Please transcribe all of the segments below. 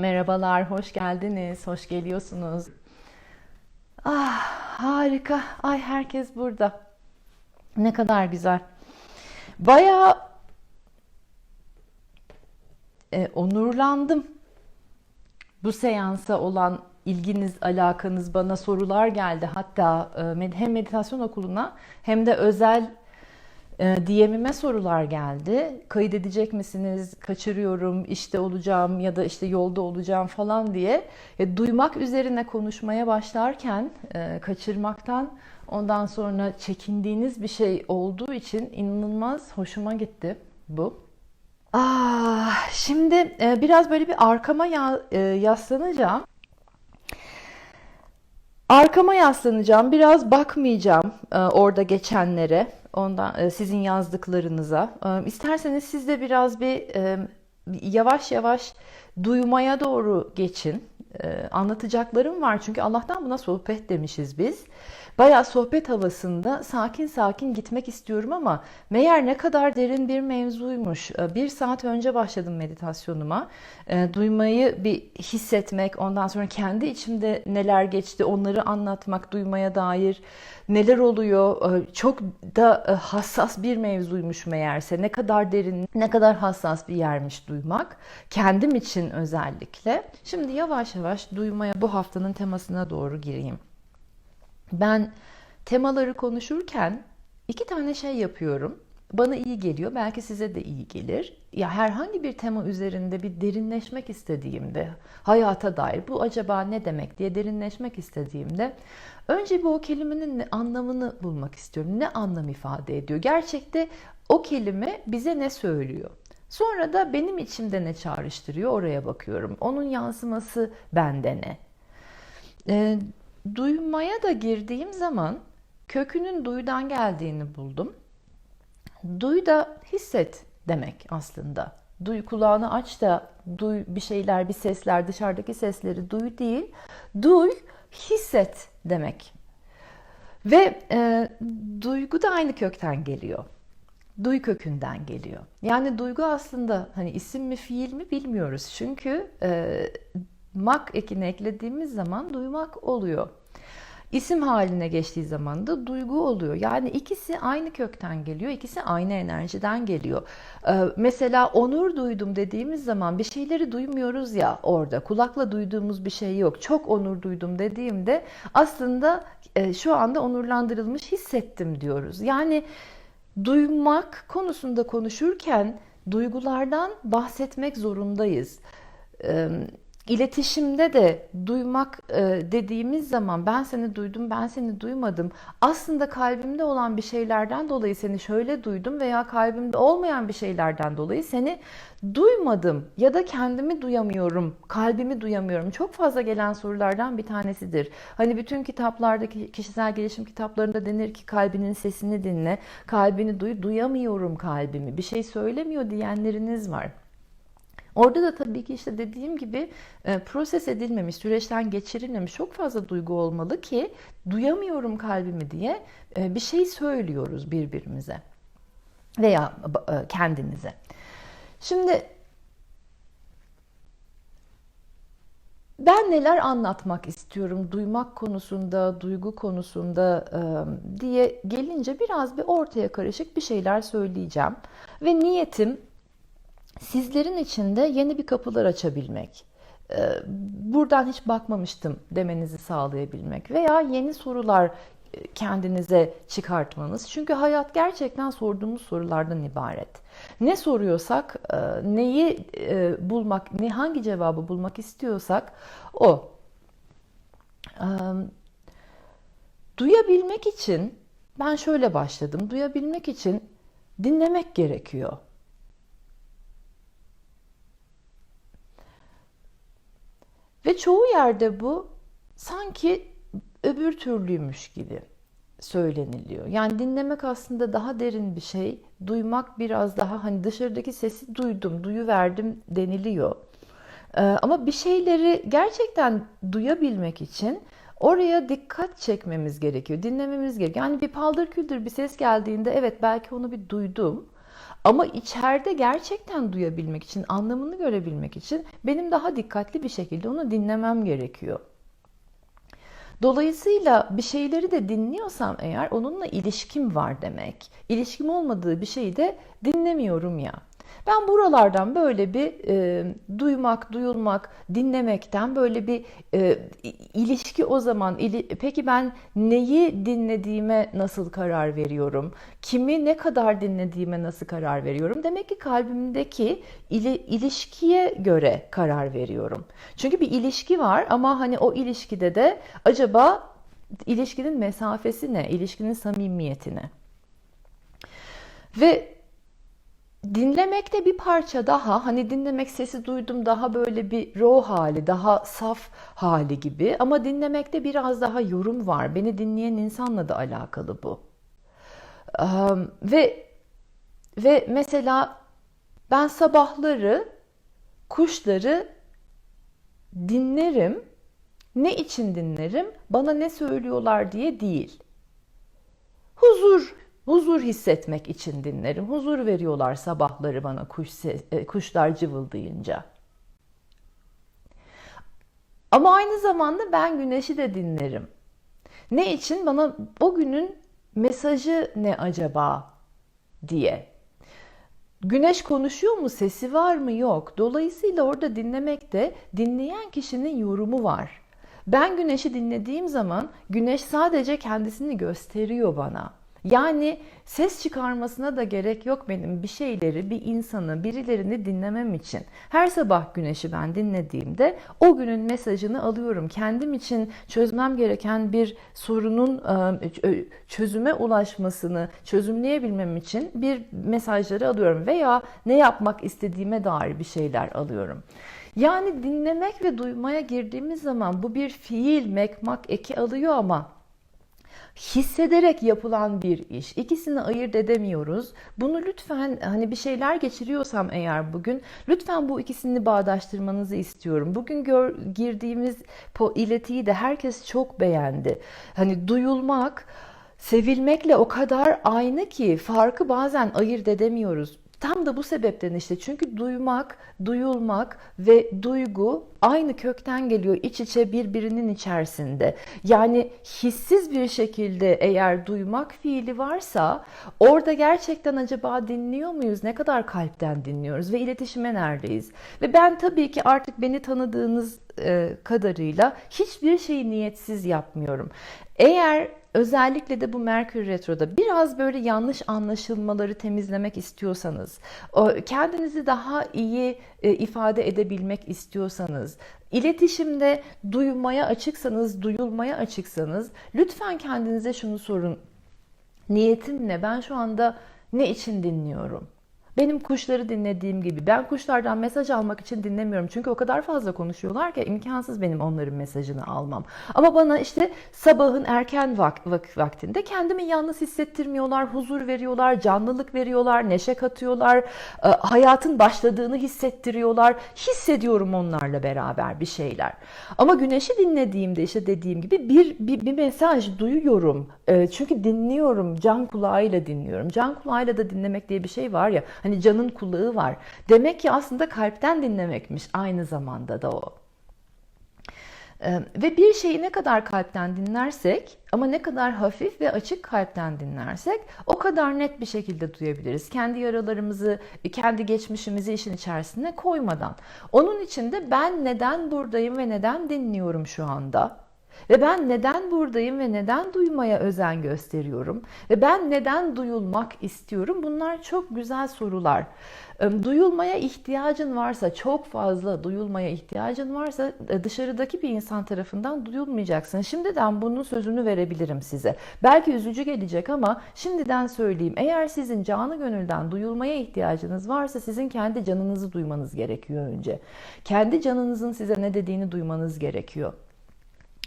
Merhabalar, hoş geldiniz, hoş geliyorsunuz. Ah, harika. Ay herkes burada. Ne kadar güzel. Bayağı e, onurlandım. Bu seansa olan ilginiz, alakanız bana sorular geldi. Hatta e, hem meditasyon okuluna hem de özel DM'ime sorular geldi. Kaydedecek misiniz? Kaçırıyorum, işte olacağım ya da işte yolda olacağım falan diye. E, duymak üzerine konuşmaya başlarken e, kaçırmaktan ondan sonra çekindiğiniz bir şey olduğu için inanılmaz hoşuma gitti bu. Ah, şimdi e, biraz böyle bir arkama ya- e, yaslanacağım. Arkama yaslanacağım. Biraz bakmayacağım e, orada geçenlere. Ondan e, sizin yazdıklarınıza. E, isterseniz siz de biraz bir e, yavaş yavaş duymaya doğru geçin. Anlatacaklarım var çünkü Allah'tan buna sohbet demişiz biz. Bayağı sohbet havasında sakin sakin gitmek istiyorum ama meğer ne kadar derin bir mevzuymuş. E, Bir saat önce başladım meditasyonuma. E, Duymayı bir hissetmek, ondan sonra kendi içimde neler geçti onları anlatmak, duymaya dair neler oluyor. E, Çok da e, hassas bir mevzuymuş meğerse. Ne kadar derin, ne kadar hassas bir yermiş duymak. Kendim için özellikle. Şimdi yavaş yavaş duymaya bu haftanın temasına doğru gireyim. Ben temaları konuşurken iki tane şey yapıyorum. Bana iyi geliyor, belki size de iyi gelir. Ya herhangi bir tema üzerinde bir derinleşmek istediğimde, hayata dair bu acaba ne demek diye derinleşmek istediğimde önce bir o kelimenin anlamını bulmak istiyorum. Ne anlam ifade ediyor? Gerçekte o kelime bize ne söylüyor? Sonra da benim içimde ne çağrıştırıyor oraya bakıyorum. Onun yansıması bende ne? E, duymaya da girdiğim zaman kökünün duydan geldiğini buldum. Duy da hisset demek aslında. Duy kulağını aç da duy bir şeyler, bir sesler, dışarıdaki sesleri duy değil. Duy, hisset demek. Ve e, duygu da aynı kökten geliyor. Duy kökünden geliyor. Yani duygu aslında hani isim mi fiil mi bilmiyoruz. Çünkü e, mak ekini eklediğimiz zaman duymak oluyor. İsim haline geçtiği zaman da duygu oluyor. Yani ikisi aynı kökten geliyor, ikisi aynı enerjiden geliyor. Ee, mesela onur duydum dediğimiz zaman bir şeyleri duymuyoruz ya orada. Kulakla duyduğumuz bir şey yok. Çok onur duydum dediğimde aslında e, şu anda onurlandırılmış hissettim diyoruz. Yani duymak konusunda konuşurken duygulardan bahsetmek zorundayız. Ee, İletişimde de duymak e, dediğimiz zaman ben seni duydum, ben seni duymadım. Aslında kalbimde olan bir şeylerden dolayı seni şöyle duydum veya kalbimde olmayan bir şeylerden dolayı seni duymadım ya da kendimi duyamıyorum, kalbimi duyamıyorum. Çok fazla gelen sorulardan bir tanesidir. Hani bütün kitaplardaki kişisel gelişim kitaplarında denir ki kalbinin sesini dinle, kalbini duy, duyamıyorum kalbimi. Bir şey söylemiyor diyenleriniz var. Orada da tabii ki işte dediğim gibi e, proses edilmemiş, süreçten geçirilmemiş çok fazla duygu olmalı ki duyamıyorum kalbimi diye e, bir şey söylüyoruz birbirimize veya e, kendinize. Şimdi ben neler anlatmak istiyorum duymak konusunda, duygu konusunda e, diye gelince biraz bir ortaya karışık bir şeyler söyleyeceğim. Ve niyetim sizlerin içinde yeni bir kapılar açabilmek, e, buradan hiç bakmamıştım demenizi sağlayabilmek veya yeni sorular e, kendinize çıkartmanız. Çünkü hayat gerçekten sorduğumuz sorulardan ibaret. Ne soruyorsak, e, neyi bulmak, ne hangi cevabı bulmak istiyorsak o. Duyabilmek için ben şöyle başladım. Duyabilmek için dinlemek gerekiyor. Ve çoğu yerde bu sanki öbür türlüymüş gibi söyleniliyor. Yani dinlemek aslında daha derin bir şey. Duymak biraz daha hani dışarıdaki sesi duydum, duyu verdim deniliyor. Ee, ama bir şeyleri gerçekten duyabilmek için oraya dikkat çekmemiz gerekiyor, dinlememiz gerekiyor. Yani bir paldır küldür bir ses geldiğinde evet belki onu bir duydum. Ama içeride gerçekten duyabilmek için, anlamını görebilmek için benim daha dikkatli bir şekilde onu dinlemem gerekiyor. Dolayısıyla bir şeyleri de dinliyorsam eğer onunla ilişkim var demek. İlişkim olmadığı bir şeyi de dinlemiyorum ya. Ben buralardan böyle bir e, duymak, duyulmak, dinlemekten böyle bir e, ilişki o zaman. ili- peki ben neyi dinlediğime nasıl karar veriyorum? Kimi ne kadar dinlediğime nasıl karar veriyorum? Demek ki kalbimdeki ili- ilişkiye göre karar veriyorum. Çünkü bir ilişki var ama hani o ilişkide de acaba ilişkinin mesafesi ne? İlişkinin samimiyeti? Ve Dinlemekte bir parça daha hani dinlemek sesi duydum daha böyle bir raw hali, daha saf hali gibi ama dinlemekte biraz daha yorum var. Beni dinleyen insanla da alakalı bu. Eee, ve ve mesela ben sabahları kuşları dinlerim. Ne için dinlerim? Bana ne söylüyorlar diye değil. Huzur, huzur hissetmek için dinlerim. Huzur veriyorlar sabahları bana kuş ses, e, kuşlar cıvıldayınca. Ama aynı zamanda ben güneşi de dinlerim. Ne için? Bana o günün mesajı ne acaba diye. Güneş konuşuyor mu? Sesi var mı? Yok. Dolayısıyla orada dinlemekte dinleyen kişinin yorumu var. Ben güneşi dinlediğim zaman güneş sadece kendisini gösteriyor bana. Yani ses çıkarmasına da gerek yok benim bir şeyleri, bir insanı, birilerini dinlemem için. Her sabah güneşi ben dinlediğimde o günün mesajını alıyorum. Kendim için çözmem gereken bir sorunun e, çözüme ulaşmasını çözümleyebilmem için bir mesajları alıyorum veya ne yapmak istediğime dair bir şeyler alıyorum. Yani dinlemek ve duymaya girdiğimiz zaman bu bir fiil, mekmak eki alıyor ama hissederek yapılan bir iş. İkisini ayırt edemiyoruz. Bunu lütfen hani bir şeyler geçiriyorsam eğer bugün lütfen bu ikisini bağdaştırmanızı istiyorum. Bugün gör, girdiğimiz iletiyi de herkes çok beğendi. Hani duyulmak sevilmekle o kadar aynı ki farkı bazen ayırt edemiyoruz. Tam da bu sebepten işte çünkü duymak, duyulmak ve duygu aynı kökten geliyor iç içe birbirinin içerisinde. Yani hissiz bir şekilde eğer duymak fiili varsa orada gerçekten acaba dinliyor muyuz? Ne kadar kalpten dinliyoruz ve iletişime neredeyiz? Ve ben tabii ki artık beni tanıdığınız kadarıyla hiçbir şeyi niyetsiz yapmıyorum. Eğer özellikle de bu Merkür Retro'da biraz böyle yanlış anlaşılmaları temizlemek istiyorsanız, kendinizi daha iyi e, ifade edebilmek istiyorsanız, iletişimde duymaya açıksanız, duyulmaya açıksanız lütfen kendinize şunu sorun. Niyetim ne? Ben şu anda ne için dinliyorum? Benim kuşları dinlediğim gibi. Ben kuşlardan mesaj almak için dinlemiyorum. Çünkü o kadar fazla konuşuyorlar ki imkansız benim onların mesajını almam. Ama bana işte sabahın erken vak vak vaktinde kendimi yalnız hissettirmiyorlar, huzur veriyorlar, canlılık veriyorlar, neşe katıyorlar, e, hayatın başladığını hissettiriyorlar. Hissediyorum onlarla beraber bir şeyler. Ama güneşi dinlediğimde işte dediğim gibi bir, bir, bir mesaj duyuyorum. E, çünkü dinliyorum, can kulağıyla dinliyorum. Can kulağıyla da dinlemek diye bir şey var ya. Hani canın kulağı var. Demek ki aslında kalpten dinlemekmiş aynı zamanda da o. Ve bir şeyi ne kadar kalpten dinlersek ama ne kadar hafif ve açık kalpten dinlersek o kadar net bir şekilde duyabiliriz. Kendi yaralarımızı, kendi geçmişimizi işin içerisine koymadan. Onun için de ben neden buradayım ve neden dinliyorum şu anda? Ve ben neden buradayım ve neden duymaya özen gösteriyorum? Ve ben neden duyulmak istiyorum? Bunlar çok güzel sorular. Duyulmaya ihtiyacın varsa, çok fazla duyulmaya ihtiyacın varsa e, dışarıdaki bir insan tarafından duyulmayacaksın. Şimdiden bunun sözünü verebilirim size. Belki üzücü gelecek ama şimdiden söyleyeyim. Eğer sizin canı gönülden duyulmaya ihtiyacınız varsa sizin kendi canınızı duymanız gerekiyor önce. Kendi canınızın size ne dediğini duymanız gerekiyor.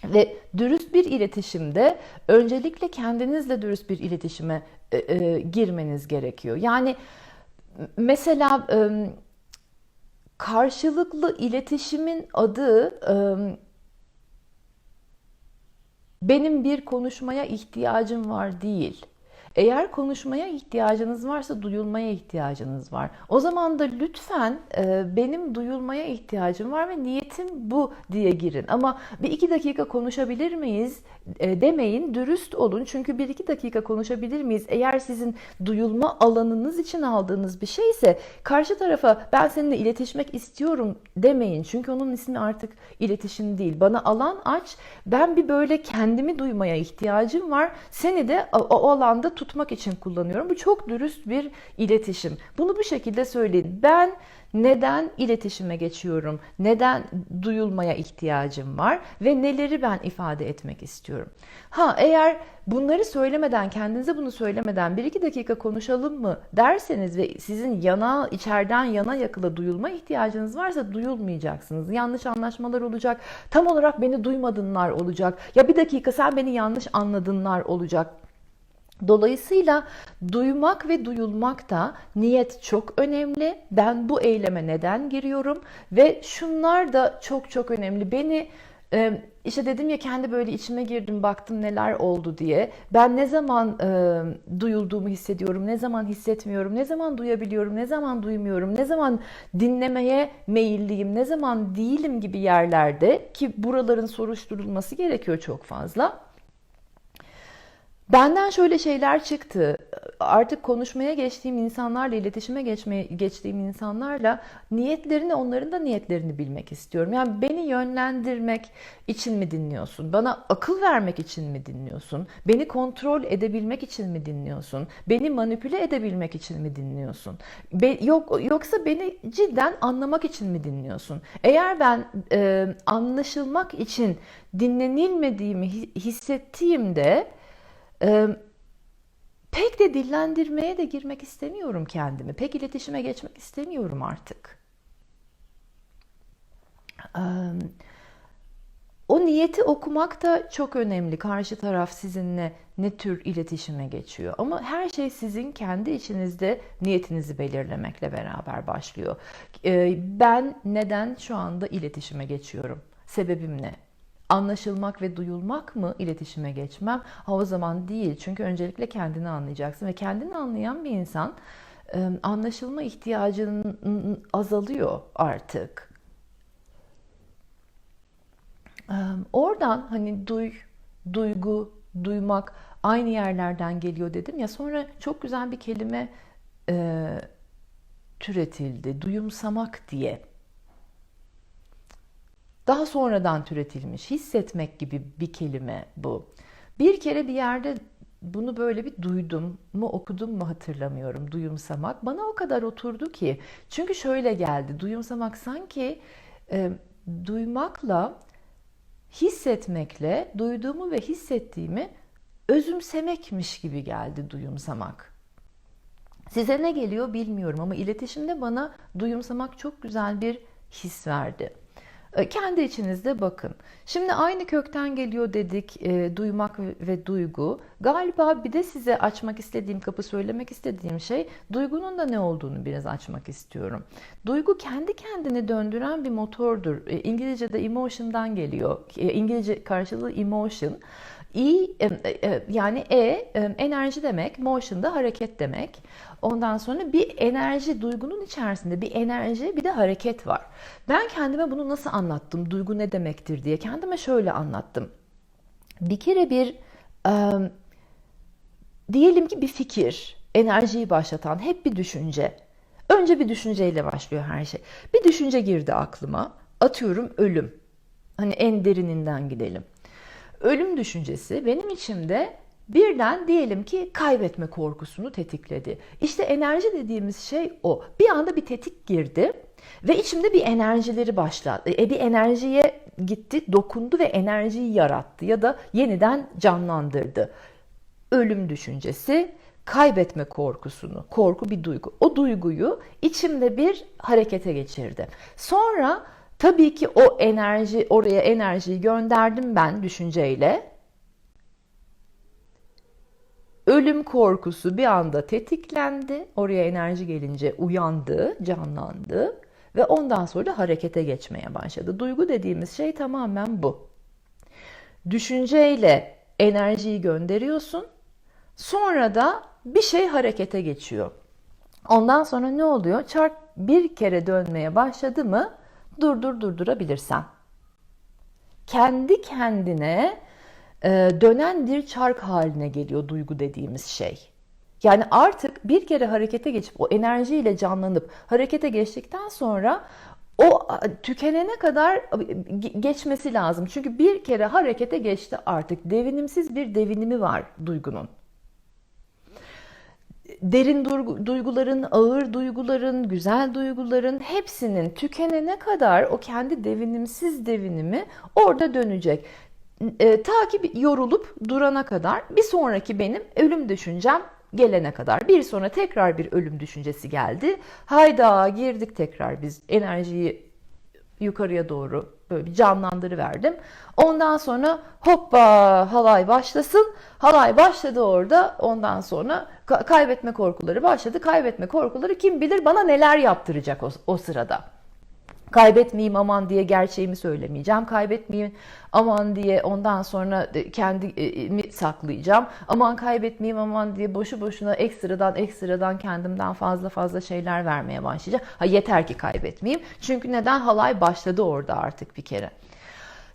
Ve dürüst bir iletişimde öncelikle kendinizle dürüst bir iletişime e, e, girmeniz gerekiyor. Yani mesela e, karşılıklı iletişimin adı e, benim bir konuşmaya ihtiyacım var değil. Eğer konuşmaya ihtiyacınız varsa duyulmaya ihtiyacınız var. O zaman da lütfen e, benim duyulmaya ihtiyacım var ve niyetim bu diye girin. Ama bir iki dakika konuşabilir miyiz e, demeyin, dürüst olun. Çünkü bir iki dakika konuşabilir miyiz? Eğer sizin duyulma alanınız için aldığınız bir şeyse karşı tarafa ben seninle iletişmek istiyorum demeyin. Çünkü onun ismi artık iletişim değil. Bana alan aç. Ben bir böyle kendimi duymaya ihtiyacım var. Seni de o, o alanda tutmak için kullanıyorum. Bu çok dürüst bir iletişim. Bunu bu şekilde söyleyin. Ben neden iletişime geçiyorum? Neden duyulmaya ihtiyacım var ve neleri ben ifade etmek istiyorum? Ha eğer bunları söylemeden, kendinize bunu söylemeden bir iki dakika konuşalım mı derseniz ve sizin yana, içeriden yana yakıla duyulma ihtiyacınız varsa duyulmayacaksınız. Yanlış anlaşmalar olacak. Tam olarak beni duymadınlar olacak. Ya bir dakika sen beni yanlış anladınlar olacak. Dolayısıyla duymak ve duyulmak da niyet çok önemli. Ben bu eyleme neden giriyorum ve şunlar da çok çok önemli. Beni e, işte dedim ya kendi böyle içime girdim baktım neler oldu diye. Ben ne zaman e, duyulduğumu hissediyorum, ne zaman hissetmiyorum, ne zaman duyabiliyorum, ne zaman duymuyorum, ne zaman dinlemeye meyilliyim, ne zaman değilim gibi yerlerde ki buraların soruşturulması gerekiyor çok fazla. Benden şöyle şeyler çıktı. Artık konuşmaya geçtiğim insanlarla, iletişime geçmeye geçtiğim insanlarla niyetlerini, onların da niyetlerini bilmek istiyorum. Yani beni yönlendirmek için mi dinliyorsun? Bana akıl vermek için mi dinliyorsun? Beni kontrol edebilmek için mi dinliyorsun? Beni manipüle edebilmek için mi dinliyorsun? Be, yok yoksa beni cidden anlamak için mi dinliyorsun? Eğer ben e, anlaşılmak için dinlenilmediğimi hissettiğimde ee, pek de dillendirmeye de girmek istemiyorum kendimi. Pek iletişime geçmek istemiyorum artık. Ee, o niyeti okumak da çok önemli. Karşı taraf sizinle ne tür iletişime geçiyor. Ama her şey sizin kendi içinizde niyetinizi belirlemekle beraber başlıyor. Ben neden şu anda iletişime geçiyorum? Sebebim ne? Anlaşılmak ve duyulmak mı iletişime geçmem? Ha o zaman değil. Çünkü öncelikle kendini anlayacaksın ve kendini anlayan bir insan anlaşılma ihtiyacının azalıyor artık. Oradan hani duy, duygu, duymak aynı yerlerden geliyor dedim ya sonra çok güzel bir kelime e, türetildi. Duyumsamak diye daha sonradan türetilmiş hissetmek gibi bir kelime bu. Bir kere bir yerde bunu böyle bir duydum mu okudum mu hatırlamıyorum duyumsamak. Bana o kadar oturdu ki. Çünkü şöyle geldi duyumsamak sanki e, duymakla hissetmekle duyduğumu ve hissettiğimi özümsemekmiş gibi geldi duyumsamak. Size ne geliyor bilmiyorum ama iletişimde bana duyumsamak çok güzel bir his verdi. E, kendi içinizde bakın. Şimdi aynı kökten geliyor dedik e, duymak ve, duygu. Galiba bir de size açmak istediğim kapı söylemek istediğim şey duygunun da ne olduğunu biraz açmak istiyorum. Duygu kendi kendini döndüren bir motordur. E, İngilizce'de emotion'dan geliyor. E, İngilizce karşılığı emotion. E, e, yani E enerji demek, motion da hareket demek. Ondan sonra bir enerji, duygunun içerisinde bir enerji, bir de hareket var. Ben kendime bunu nasıl anlattım, duygu ne demektir diye kendime şöyle anlattım. Bir kere bir, e, diyelim ki bir fikir, enerjiyi başlatan hep bir düşünce. Önce bir düşünceyle başlıyor her şey. Bir düşünce girdi aklıma. Atıyorum ölüm. Hani en derininden gidelim ölüm düşüncesi benim içimde birden diyelim ki kaybetme korkusunu tetikledi. İşte enerji dediğimiz şey o. Bir anda bir tetik girdi ve içimde bir enerjileri başladı. E, bir enerjiye gitti, dokundu ve enerjiyi yarattı ya da yeniden canlandırdı. Ölüm düşüncesi, kaybetme korkusunu, korku bir duygu. O duyguyu içimde bir harekete geçirdi. Sonra Tabii ki o enerji, oraya enerjiyi gönderdim ben düşünceyle. Ölüm korkusu bir anda tetiklendi. Oraya enerji gelince uyandı, canlandı ve ondan sonra da harekete geçmeye başladı. Duygu dediğimiz şey tamamen bu. Düşünceyle enerjiyi gönderiyorsun. Sonra da bir şey harekete geçiyor. Ondan sonra ne oluyor? Çark bir kere dönmeye başladı mı durdur durdurabilirsen. Kendi kendine e, dönen bir çark haline geliyor duygu dediğimiz şey. Yani artık bir kere harekete geçip o enerjiyle canlanıp harekete geçtikten sonra o tükenene kadar geçmesi lazım. Çünkü bir kere harekete geçti artık. Devinimsiz bir devinimi var duygunun derin duyguların, ağır duyguların, güzel duyguların hepsinin tükenene kadar o kendi devinimsiz devinimi orada dönecek. E, ta ki yorulup durana kadar bir sonraki benim ölüm düşüncem gelene kadar. Bir sonra tekrar bir ölüm düşüncesi geldi. Hayda girdik tekrar biz enerjiyi yukarıya doğru böyle bir canlandırıverdim. Ondan sonra hoppa halay başlasın. Halay başladı orada. Ondan sonra kaybetme korkuları başladı. Kaybetme korkuları kim bilir bana neler yaptıracak o, o sırada. Kaybetmeyeyim aman diye gerçeğimi söylemeyeceğim. Kaybetmeyeyim aman diye ondan sonra kendimi saklayacağım. Aman kaybetmeyeyim aman diye boşu boşuna ekstradan ekstradan kendimden fazla fazla şeyler vermeye başlayacağım. Ha yeter ki kaybetmeyeyim. Çünkü neden halay başladı orada artık bir kere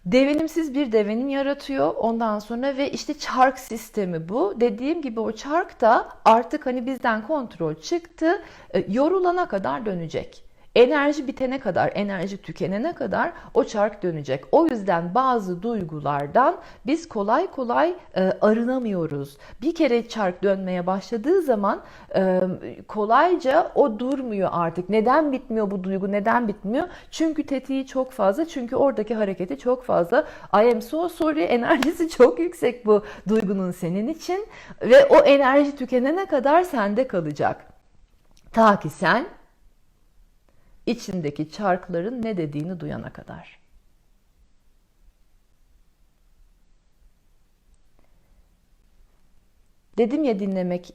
devinimsiz bir devenim yaratıyor ondan sonra ve işte çark sistemi bu. Dediğim gibi o çark da artık hani bizden kontrol çıktı. E, yorulana kadar dönecek. Enerji bitene kadar, enerji tükenene kadar o çark dönecek. O yüzden bazı duygulardan biz kolay kolay e, arınamıyoruz. Bir kere çark dönmeye başladığı zaman e, kolayca o durmuyor artık. Neden bitmiyor bu duygu? Neden bitmiyor? Çünkü tetiği çok fazla. Çünkü oradaki hareketi çok fazla. I am so sorry enerjisi çok yüksek bu duygunun senin için ve o enerji tükenene kadar sende kalacak. Ta ki sen içindeki çarkların ne dediğini duyana kadar. Dedim ya dinlemek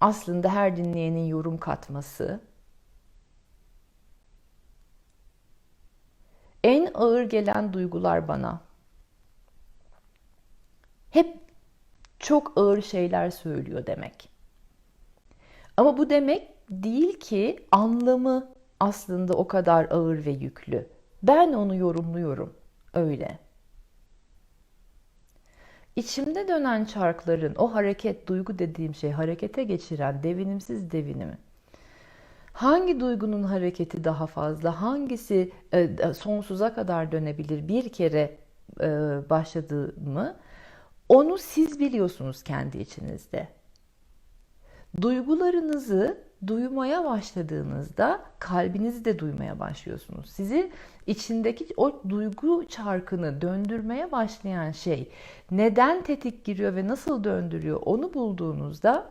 aslında her dinleyenin yorum katması. En ağır gelen duygular bana hep çok ağır şeyler söylüyor demek. Ama bu demek değil ki anlamı aslında o kadar ağır ve yüklü. Ben onu yorumluyorum öyle. İçimde dönen çarkların o hareket, duygu dediğim şey harekete geçiren devinimsiz devinimi. Hangi duygunun hareketi daha fazla, hangisi e, sonsuza kadar dönebilir bir kere e, başladığımı onu siz biliyorsunuz kendi içinizde. Duygularınızı duymaya başladığınızda kalbinizi de duymaya başlıyorsunuz. Sizi içindeki o duygu çarkını döndürmeye başlayan şey neden tetik giriyor ve nasıl döndürüyor onu bulduğunuzda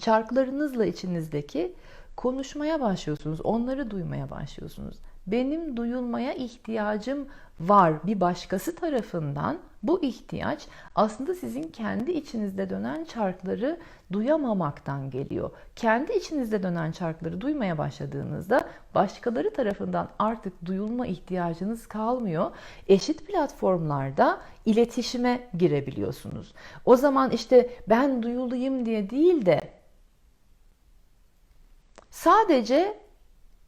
çarklarınızla içinizdeki konuşmaya başlıyorsunuz. Onları duymaya başlıyorsunuz. Benim duyulmaya ihtiyacım var bir başkası tarafından bu ihtiyaç aslında sizin kendi içinizde dönen çarkları duyamamaktan geliyor. Kendi içinizde dönen çarkları duymaya başladığınızda başkaları tarafından artık duyulma ihtiyacınız kalmıyor. Eşit platformlarda iletişime girebiliyorsunuz. O zaman işte ben duyulayım diye değil de sadece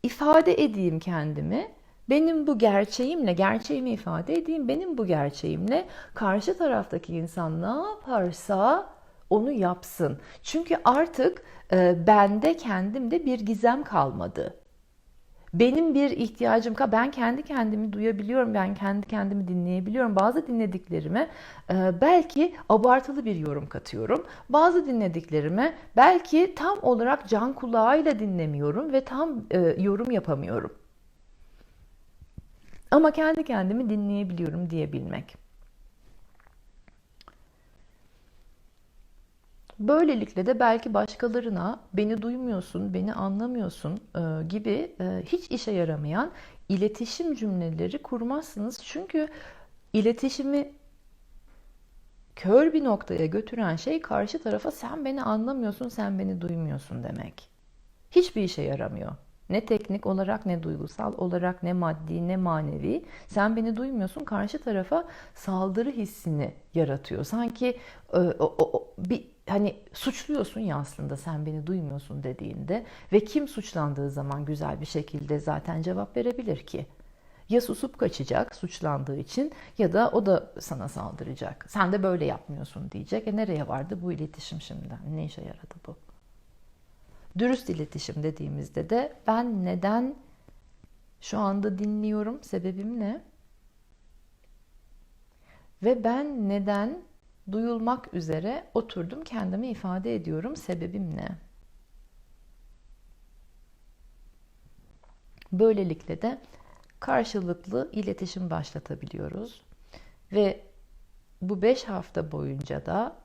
ifade edeyim kendimi benim bu gerçeğimle, gerçeğimi ifade edeyim, benim bu gerçeğimle karşı taraftaki insan ne yaparsa onu yapsın. Çünkü artık e, bende kendimde bir gizem kalmadı. Benim bir ihtiyacım ka ben kendi kendimi duyabiliyorum, ben kendi kendimi dinleyebiliyorum. Bazı dinlediklerime e, belki abartılı bir yorum katıyorum. Bazı dinlediklerime belki tam olarak can kulağıyla dinlemiyorum ve tam e, yorum yapamıyorum. Ama kendi kendimi dinleyebiliyorum diyebilmek. Böylelikle de belki başkalarına beni duymuyorsun, beni anlamıyorsun e, gibi e, hiç işe yaramayan iletişim cümleleri kurmazsınız. Çünkü iletişimi kör bir noktaya götüren şey karşı tarafa sen beni anlamıyorsun, sen beni duymuyorsun demek. Hiçbir işe yaramıyor. Ne teknik olarak ne duygusal olarak ne maddi ne manevi. Sen beni duymuyorsun karşı tarafa saldırı hissini yaratıyor. Sanki e, o, o, o, bir hani suçluyorsun ya aslında sen beni duymuyorsun dediğinde ve kim suçlandığı zaman güzel bir şekilde zaten cevap verebilir ki? Ya susup kaçacak suçlandığı için ya da o da sana saldıracak. Sen de böyle yapmıyorsun diyecek. E nereye vardı bu iletişim şimdi? Ne işe yaradı bu? Dürüst iletişim dediğimizde de ben neden şu anda dinliyorum, sebebim ne? Ve ben neden duyulmak üzere oturdum kendimi ifade ediyorum, sebebim ne? Böylelikle de karşılıklı iletişim başlatabiliyoruz. Ve bu beş hafta boyunca da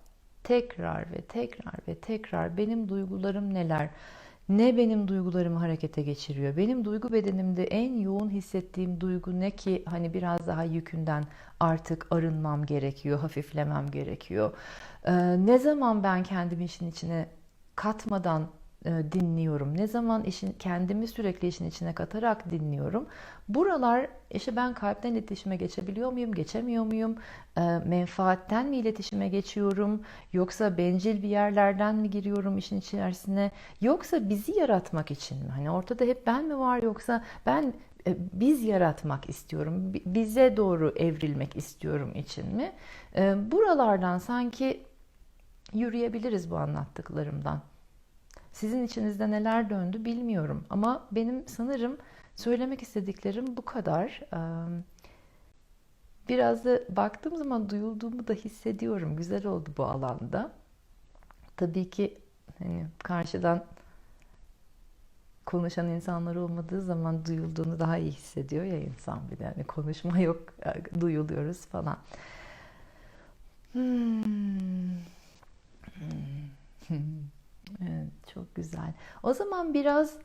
tekrar ve tekrar ve tekrar benim duygularım neler, ne benim duygularımı harekete geçiriyor, benim duygu bedenimde en yoğun hissettiğim duygu ne ki hani biraz daha yükünden artık arınmam gerekiyor, hafiflemem gerekiyor. Ee, ne zaman ben kendimi işin içine katmadan dinliyorum. Ne zaman işin kendimi sürekli işin içine katarak dinliyorum. Buralar işte ben kalpten iletişime geçebiliyor muyum, geçemiyor muyum? E, menfaatten mi iletişime geçiyorum? Yoksa bencil bir yerlerden mi giriyorum işin içerisine? Yoksa bizi yaratmak için mi? Hani ortada hep ben mi var yoksa ben e, biz yaratmak istiyorum, bize doğru evrilmek istiyorum için mi? Buralardan sanki yürüyebiliriz bu anlattıklarımdan. Sizin içinizde neler döndü bilmiyorum ama benim sanırım söylemek istediklerim bu kadar. Biraz da baktığım zaman duyulduğumu da hissediyorum. Güzel oldu bu alanda. Tabii ki hani karşıdan konuşan insanlar olmadığı zaman duyulduğunu daha iyi hissediyor ya insan bir de. Yani konuşma yok, duyuluyoruz falan. Hmm. Hmm. Çok güzel. O zaman biraz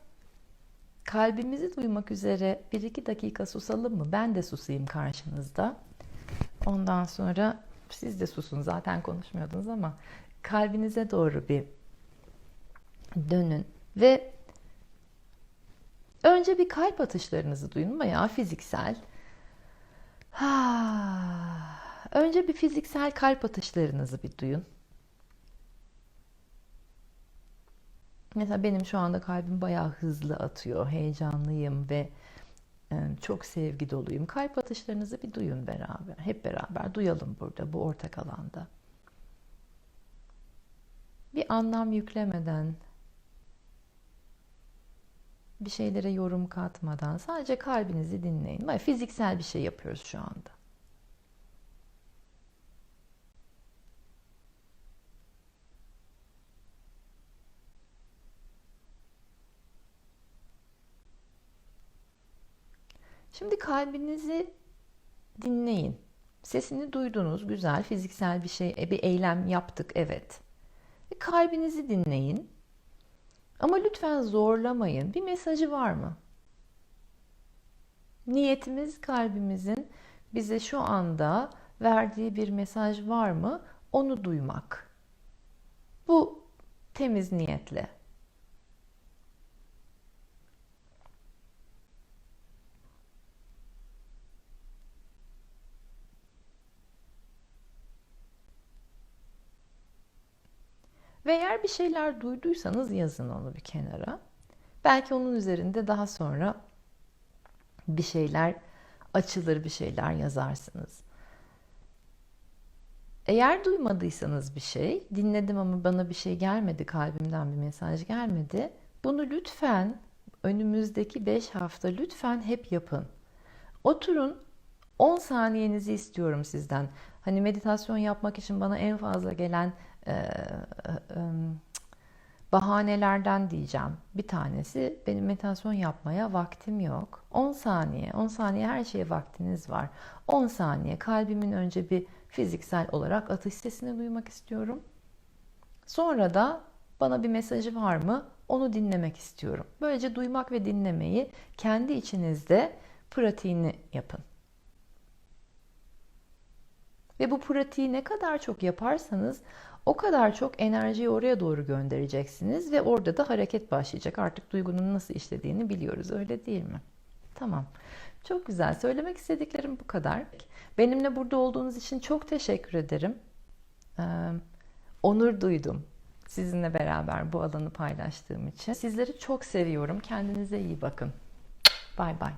kalbimizi duymak üzere bir iki dakika susalım mı? Ben de susayım karşınızda. Ondan sonra siz de susun. Zaten konuşmuyordunuz ama kalbinize doğru bir dönün ve önce bir kalp atışlarınızı duyun veya fiziksel. Ha. Önce bir fiziksel kalp atışlarınızı bir duyun. Mesela benim şu anda kalbim bayağı hızlı atıyor, heyecanlıyım ve e, çok sevgi doluyum. Kalp atışlarınızı bir duyun beraber. Hep beraber duyalım burada bu ortak alanda. Bir anlam yüklemeden, bir şeylere yorum katmadan sadece kalbinizi dinleyin. Böyle fiziksel bir şey yapıyoruz şu anda. Şimdi kalbinizi dinleyin. Sesini duydunuz, güzel, fiziksel bir şey, e, bir eylem yaptık, evet. E, kalbinizi dinleyin. Ama lütfen zorlamayın. Bir mesajı var mı? Niyetimiz kalbimizin bize şu anda verdiği bir mesaj var mı? Onu duymak. Bu temiz niyetle. Ve bir şeyler duyduysanız yazın onu bir kenara. Belki onun üzerinde daha sonra bir şeyler açılır, bir şeyler yazarsınız. Eğer duymadıysanız bir şey, dinledim ama bana bir şey gelmedi, kalbimden bir mesaj gelmedi. Bunu lütfen önümüzdeki 5 hafta lütfen hep yapın. Oturun 10 saniyenizi istiyorum sizden. Hani meditasyon yapmak için bana en fazla gelen e, e, bahanelerden diyeceğim. Bir tanesi benim meditasyon yapmaya vaktim yok. 10 saniye, 10 saniye her şeye vaktiniz var. 10 saniye kalbimin önce bir fiziksel olarak atış sesini duymak istiyorum. Sonra da bana bir mesajı var mı? Onu dinlemek istiyorum. Böylece duymak ve dinlemeyi kendi içinizde pratiğini yapın. Ve bu pratiği ne kadar çok yaparsanız o kadar çok enerjiyi oraya doğru göndereceksiniz ve orada da hareket başlayacak. Artık duygunun nasıl işlediğini biliyoruz öyle değil mi? Tamam. Çok güzel. Söylemek istediklerim bu kadar. Benimle burada olduğunuz için çok teşekkür ederim. Ee, onur duydum sizinle beraber bu alanı paylaştığım için. Sizleri çok seviyorum. Kendinize iyi bakın. Bay bay.